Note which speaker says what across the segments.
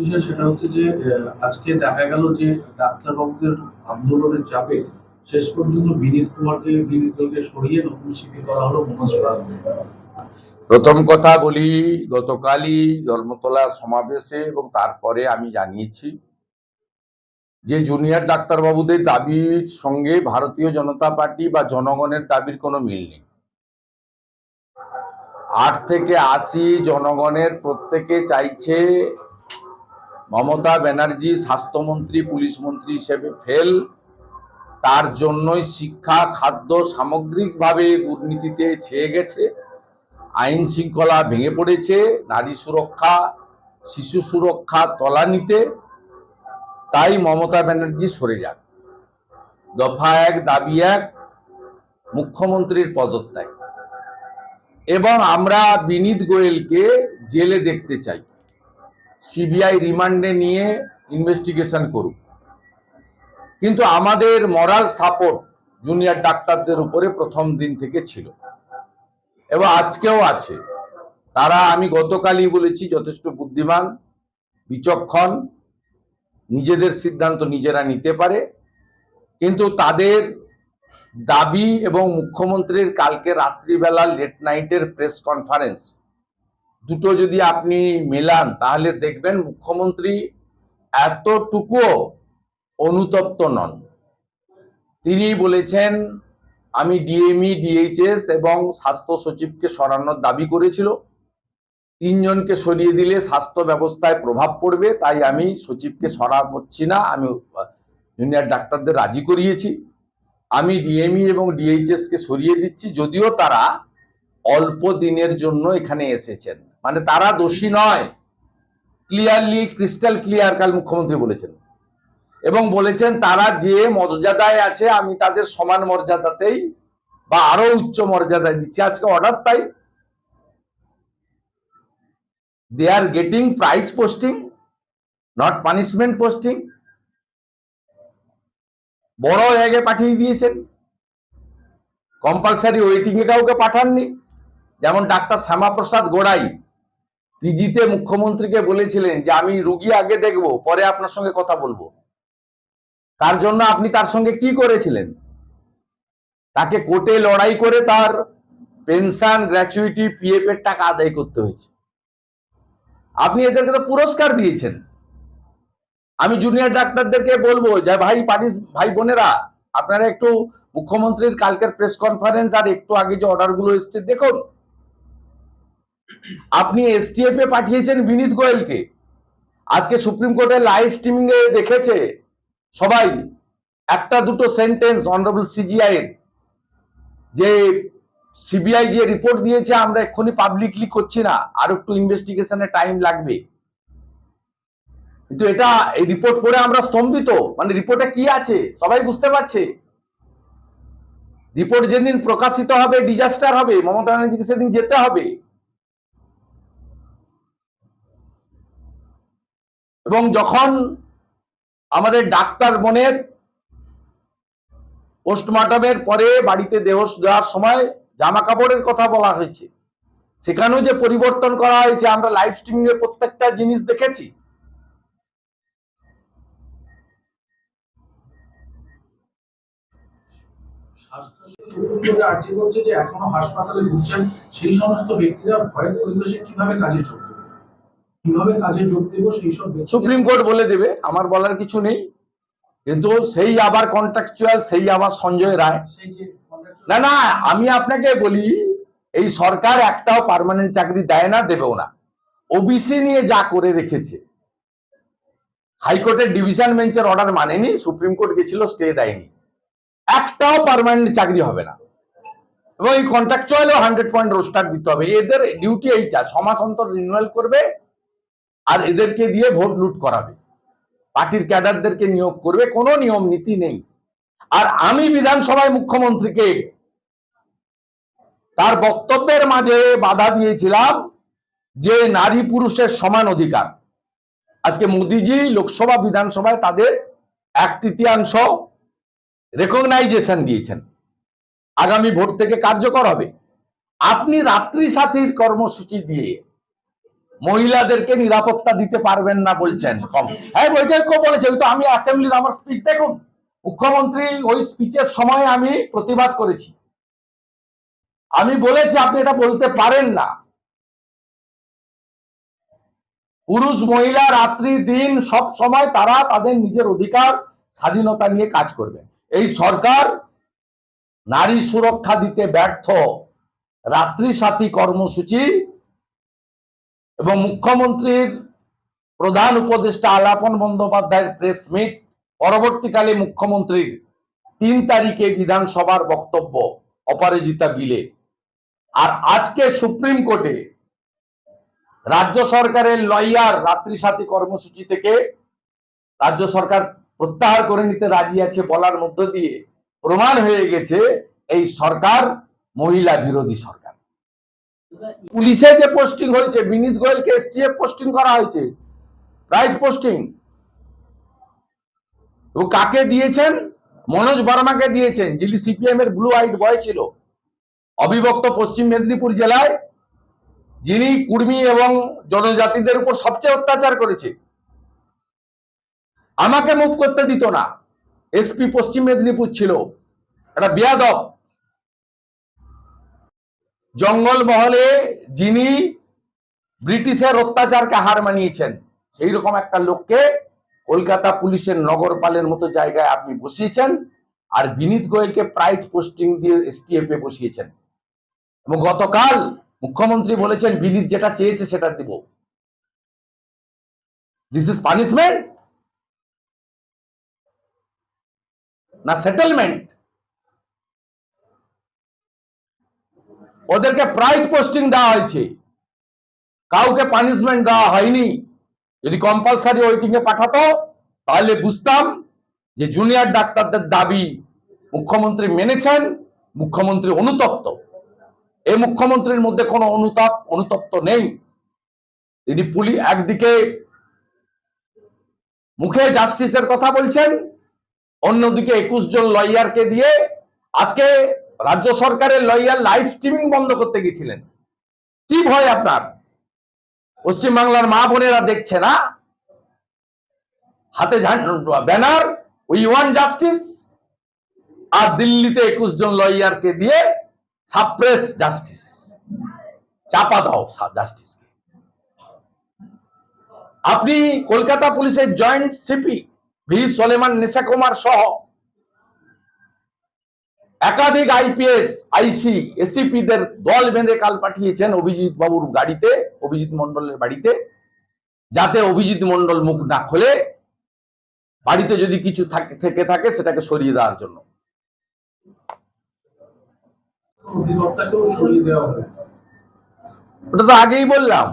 Speaker 1: বিষয়, সেটা হচ্ছে যে আজকে দেখা গেল যে ডাক্তারবাবুদের আন্দোলনের চাপে শেষ পর্যন্ত বিনীত কুমারকে, বিনীত গোয়েলকে সরিয়ে নতুন সিপি করা হলো মনোজ
Speaker 2: প্রথম কথা বলি, গতকালই ধর্মতলা সমাবেশে এবং তারপরে আমি জানিয়েছি যে জুনিয়র ডাক্তারবাবুদের দাবির সঙ্গে ভারতীয় জনতা পার্টি বা জনগণের দাবির কোনো মিল নেই। আট থেকে আশি জনগণের প্রত্যেকে চাইছে মমতা ব্যানার্জি স্বাস্থ্যমন্ত্রী, পুলিশ মন্ত্রী হিসেবে ফেল। তার জন্যই শিক্ষা, খাদ্য সামগ্রিকভাবে দুর্নীতিতে ছেয়ে গেছে। আইন শৃঙ্খলা ভেঙে পড়েছে, নারী সুরক্ষা, শিশু সুরক্ষা তলানিতে। তাই মমতা ব্যানার্জি সরে যাক দফা এক, দাবি এক, মুখ্যমন্ত্রীর পদত্যাগ। এবং আমরা বিনীত গোয়েলকে জেলে দেখতে চাই। সিবিআই রিমান্ডে নিয়ে ইনভেস্টিগেশন করুক। কিন্তু আমাদের মরাল সাপোর্ট জুনিয়র ডাক্তারদের উপরে প্রথম দিন থেকে ছিল। এবং আজকেও আছে। তারা, আমি গতকালই বলেছি, যথেষ্ট বুদ্ধিমান, বিচক্ষণ, নিজেদের সিদ্ধান্ত নিজেরা নিতে পারে। কিন্তু তাদের দাবি এবং মুখ্যমন্ত্রীর কালকে রাত্রিবেলা লেট নাইটের প্রেস কনফারেন্স দুটো যদি আপনি মেলান, তাহলে দেখবেন মুখ্যমন্ত্রী এতটুকুও অনুতপ্ত নন। তিনি বলেছেন, আমি ডিএমই, ডিএইচএস এবং স্বাস্থ্য সচিবকে সরানোর দাবি করেছিল। তিনজনকে সরিয়ে দিলে স্বাস্থ্য ব্যবস্থায় প্রভাব পড়বে, তাই আমি সচিবকে সরাচ্ছি না, আমি জুনিয়র ডাক্তারদের রাজি করিয়েছি। আমি ডিএমই এবং ডিএইচএস কে সরিয়ে দিচ্ছি, যদিও তারা অল্প দিনের জন্য এখানে এসেছেন। মানে তারা দোষী নয়। ক্লিয়ারলি ক্রিস্টাল ক্লিয়ার কাল মুখ্যমন্ত্রী বলেছেন। এবং বলেছেন, তারা যে মর্যাদায় আছে, আমি তাদের সমান মর্যাদাতেই বা আরও উচ্চ মর্যাদায় দিচ্ছি। আজকে অর্ডার তাই। They are getting prize posting not punishment posting বড় জায়গায় পাঠিয়ে দিয়েছেন। কম্পালসারি ওয়েটিং এ কাউকে পাঠাননি। যেমন ডাক্তার শ্যামাপ্রসাদ গোড়াই। পিজিতে মুখ্যমন্ত্রীকে বলেছিলেন যে, আমি রুগী আগে দেখব, পরে আপনার সঙ্গে কথা বলব। তার জন্য আপনি তার সঙ্গে কি করেছিলেন? তাকে কোর্টে লড়াই করে তার পেনশন, গ্র্যাচুইটি পিএফ এর টাকা আদায় করতে হয়েছে। আপনি এদেরকে তো পুরস্কার দিয়েছেন। আমি জুনিয়র ডাক্তারদেরকে বলব, যে, ভাই, পারিস, ভাই বোনেরা, আপনারা একটু মুখ্যমন্ত্রীর কালকের প্রেস কনফারেন্স আর একটু আগে যে অর্ডারগুলো এসছে, দেখুন। আপনি এসটিএফ এ পাঠিয়েছেন বিনীত গোয়েলকে। আজকে সুপ্রিম কোর্টের লাইভ স্ট্রিমিং এ দেখেছে সবাই একটা দুটো সেন্টেন্স অনারেবল সিজিআই এর, যে সিবিআই যে রিপোর্ট দিয়েছে, আমরা এক্ষুনি পাবলিকলি করছি না, আর একটু ইনভেস্টিগেশনে টাইম লাগবে। কিন্তু এটা, এই রিপোর্ট পড়ে আমরা স্তম্ভিত মানে রিপোর্টে কি আছে, সবাই বুঝতে পারছে। রিপোর্ট যেদিন প্রকাশিত হবে ডিজাস্টার হবে, মমতা ব্যানার্জিকে সেদিন যেতে হবে। এবং যখন আমাদের ডাক্তার বোনের পোস্টমর্টমের পরে বাড়িতে দেহ দেওয়ার সময় জামা কাপড়ের কথা বলা হয়েছে, সেখানেও যে পরিবর্তন করা হয়েছে, আমরা লাইভ স্ট্রিমিং এর প্রত্যেকটা জিনিস দেখেছি।
Speaker 1: করছে যে, এখনও হাসপাতালে সেই সমস্ত ব্যক্তিরা ভয়ের পরিবেশে কীভাবে কাজে দেবে কীভাবে কাজে যোগ দেবো সেই সব
Speaker 2: সুপ্রিম কোর্ট বলে দেবে আমার বলার কিছু নেই কিন্তু সেই আবার কন্ট্রাকচুয়াল সেই আবার সঞ্জয় রায়। না না আমি আপনাকে বলি এই সরকার একটাও পার্মানেন্ট চাকরি দেয় না দেবেও না। ওবিসি নিয়ে যা করে রেখেছে হাইকোর্টের ডিভিশন বেঞ্চের অর্ডার মানেনি সুপ্রিম কোর্ট গেছিল স্টে দেয়নি। একটাও পার্মানেন্ট চাকরি হবে না। এবং এই কন্ট্রাকচুয়ালও হান্ড্রেড পয়েন্ট রোস্টার দিতে হবে। এদের ডিউটি এইটা ছ মাস অন্তর রিনুয়াল করবে আর এদেরকে দিয়ে ভোট লুট করাবে। পার্টির ক্যাডারদেরকে নিয়োগ করবে, কোনো নিয়ম নীতি নেই। আর আমি বিধানসভায় মুখ্যমন্ত্রীকে তার বক্তব্যের মাঝে বাধা দিয়েছিলাম যে নারী পুরুষের সমান অধিকার। আজকে মোদিজি লোকসভা, বিধানসভায় তাদের এক তৃতীয়াংশ রেকগনাইজেশন দিয়েছেন। আগামী ভোট থেকে কার্যকর হবে। আপনি রাত্রি সাথীর কর্মসূচি দিয়ে মহিলাদেরকে নিরাপত্তা দিতে পারবেন না বলছেন, কম। হ্যাঁ বৈঠক্য বলেছে, ওই তো আমি অ্যাসেম্বলির আমার স্পিচ দেখুন। মুখ্যমন্ত্রী ওই স্পিচের সময় আমি প্রতিবাদ করেছি। আমি বলেছি, আপনি এটা বলতে পারেন না। পুরুষ, মহিলা রাত্রি, দিন, সব সময় তারা তাদের নিজের অধিকার, স্বাধীনতা নিয়ে কাজ করবে। এই সরকার নারী সুরক্ষা দিতে ব্যর্থ। রাত্রি সাথী কর্মসূচি এবং মুখ্যমন্ত্রীর প্রধান উপদেষ্টা আলাপন বন্দ্যোপাধ্যায়ের প্রেস মিট পরবর্তীকালে মুখ্যমন্ত্রীর তিন তারিখে বিধানসভার বক্তব্য অপরাজিতা বিলে আর আজকে সুপ্রিম কোর্টে রাজ্য সরকারের লয়ার রাত্রি সাথী কর্মসূচি থেকে রাজ্য সরকার প্রত্যাহার করে নিতে রাজি আছে বলার মধ্য দিয়ে প্রমাণ হয়ে গেছে এই সরকার মহিলা বিরোধী সরকার। পুলিশে যে পোস্টিং হয়েছে, বিনীত গোয়েলকে এসটিএফ পোস্টিং করা হয়েছে প্রাইজ পোস্টিং ও কাকে দিয়েছেন? মনোজ বর্মাকে দিয়েছেন, যিনি সিপিএম এর ব্লু হোয়াইট বয় ছিল। অবিভক্ত পশ্চিম মেদিনীপুর জেলায়, যিনি কুর্মী এবং জনজাতিদের উপর সবচেয়ে অত্যাচার করেছে। আমাকে মুভ করতে দিত না। এসপি পশ্চিম মেদিনীপুর ছিল। একটা বিয়াদব। জঙ্গল মহলে যিনি ব্রিটিশের অত্যাচারকে হার মানিয়েছেন, সেই রকম একটা লোককে কলকাতা পুলিশের নগরপালের মতো জায়গায় আপনি বসিয়েছেন আর বিনীত গোয়েলকে প্রাইজ পোস্টিং দিয়ে এসটিএফ এ বসিয়েছেন। এবং গতকাল মুখ্যমন্ত্রী বলেছেন, বিনীত যেটা চেয়েছে সেটা দিব। দিস ইজ পানিশমেন্ট না সেটেলমেন্ট ওদেরকে প্রাইজ পোস্টিং দেওয়া হয়েছে। কাউকে পানিশমেন্ট দেওয়া হয়নি। যদি কম্পালসারি ওয়েটিং এ পাঠাতো, তাহলে বুঝতাম যে জুনিয়র ডাক্তারদের দাবি মুখ্যমন্ত্রী মেনেছেন, মুখ্যমন্ত্রী অনুতপ্ত। এই মুখ্যমন্ত্রীর মধ্যে কোনো অনুতাপ, অনুতপ্ত নেই। তিনি পুলি একদিকে মুখে জাস্টিসের কথা বলছেন, অন্যদিকে একুশ জন লয়ারকে দিয়ে আজকে রাজ্য সরকারের লয়ার লাইভ স্ট্রিমিং বন্ধ করতে গেছিলেন। কি ভয় আপনার? পশ্চিমবাংলার মা বোনেরা দেখছে না? হাতে ব্যানার, উই ওয়ান জাস্টিস, আর দিল্লিতে একুশ জন লয়ারকে দিয়ে সাপ্রেস জাস্টিস। চাপা দাও জাস্টিসকে। আপনি কলকাতা পুলিশের জয়েন্ট সিপি ভি সলেমান নেশা কুমার সহ একাধিক আইপিএস আইসি এসিপিদের দল বেঁধে কাল পাঠিয়েছেন অভিজিৎ বাবুর গাড়িতে অভিজিৎ মন্ডলের বাড়িতে যাতে অভিজিৎ মন্ডল মুখ না খোলে বাড়িতে যদি কিছু থাকে থেকে থাকে সেটাকে সরিয়ে দেওয়ার জন্য।
Speaker 1: দেওয়া
Speaker 2: ওটা তো আগেই বললাম।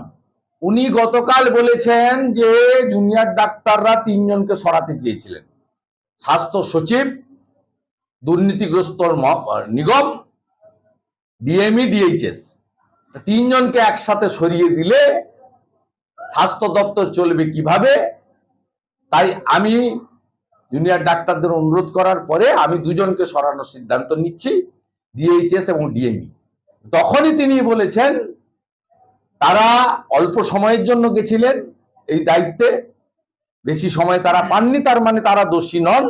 Speaker 2: উনি গতকাল বলেছেন যে জুনিয়র ডাক্তাররা তিনজনকে সরাতে চেয়েছিলেন। স্বাস্থ্য সচিব দুর্নীতিগ্রস্ত নিগম ডিএমই ডিএইচএস তিনজনকে একসাথে সরিয়ে দিলে স্বাস্থ্য দপ্তর চলবে কীভাবে? তাই আমি জুনিয়র ডাক্তারদের অনুরোধ করার পরে আমি দুজনকে সরানোর সিদ্ধান্ত নিচ্ছি ডিএইচএস এবং ডিএমই তখনই তিনি বলেছেন, তারা অল্প সময়ের জন্য গেছিলেন এই দায়িত্বে, বেশি সময় তারা পাননি, তার মানে তারা দোষী নন।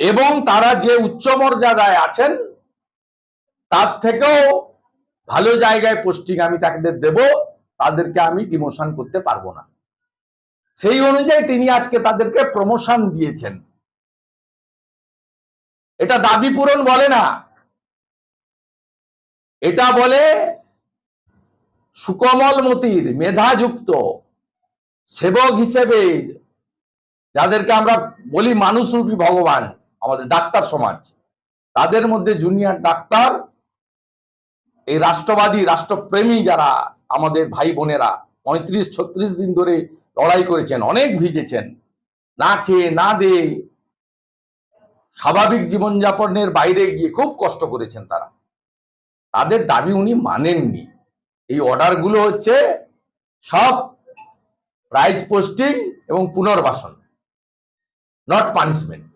Speaker 2: এবং তারা যে উচ্চ মর্যাদায় আছেন, তার থেকেও ভালো জায়গায় পোস্টিং আমি তাদের দেব, তাদেরকে আমি ডিমোশন করতে পারব না। সেই অনুযায়ী তিনি আজকে তাদেরকে প্রমোশন দিয়েছেন। এটা দাবি পূরণ বলে না। এটা বলে সুকমল মতির মেধাযুক্ত সেবক হিসেবে, যাদেরকে আমরা বলি মানুষরূপী ভগবান আমাদের ডাক্তার সমাজ। তাদের মধ্যে জুনিয়র ডাক্তার, এই রাষ্ট্রবাদী, রাষ্ট্রপ্রেমী যারা আমাদের ভাই বোনেরা পঁয়ত্রিশ, ছত্রিশ দিন ধরে লড়াই করেছেন, অনেক ভিজেছেন। না খেয়ে, না দে স্বাভাবিক জীবনযাপনের বাইরে গিয়ে খুব কষ্ট করেছেন তারা। তাদের দাবি উনি মানেননি। এই অর্ডারগুলো হচ্ছে সব প্রাইজ পোস্টিং এবং পুনর্বাসন নট পানিশমেন্ট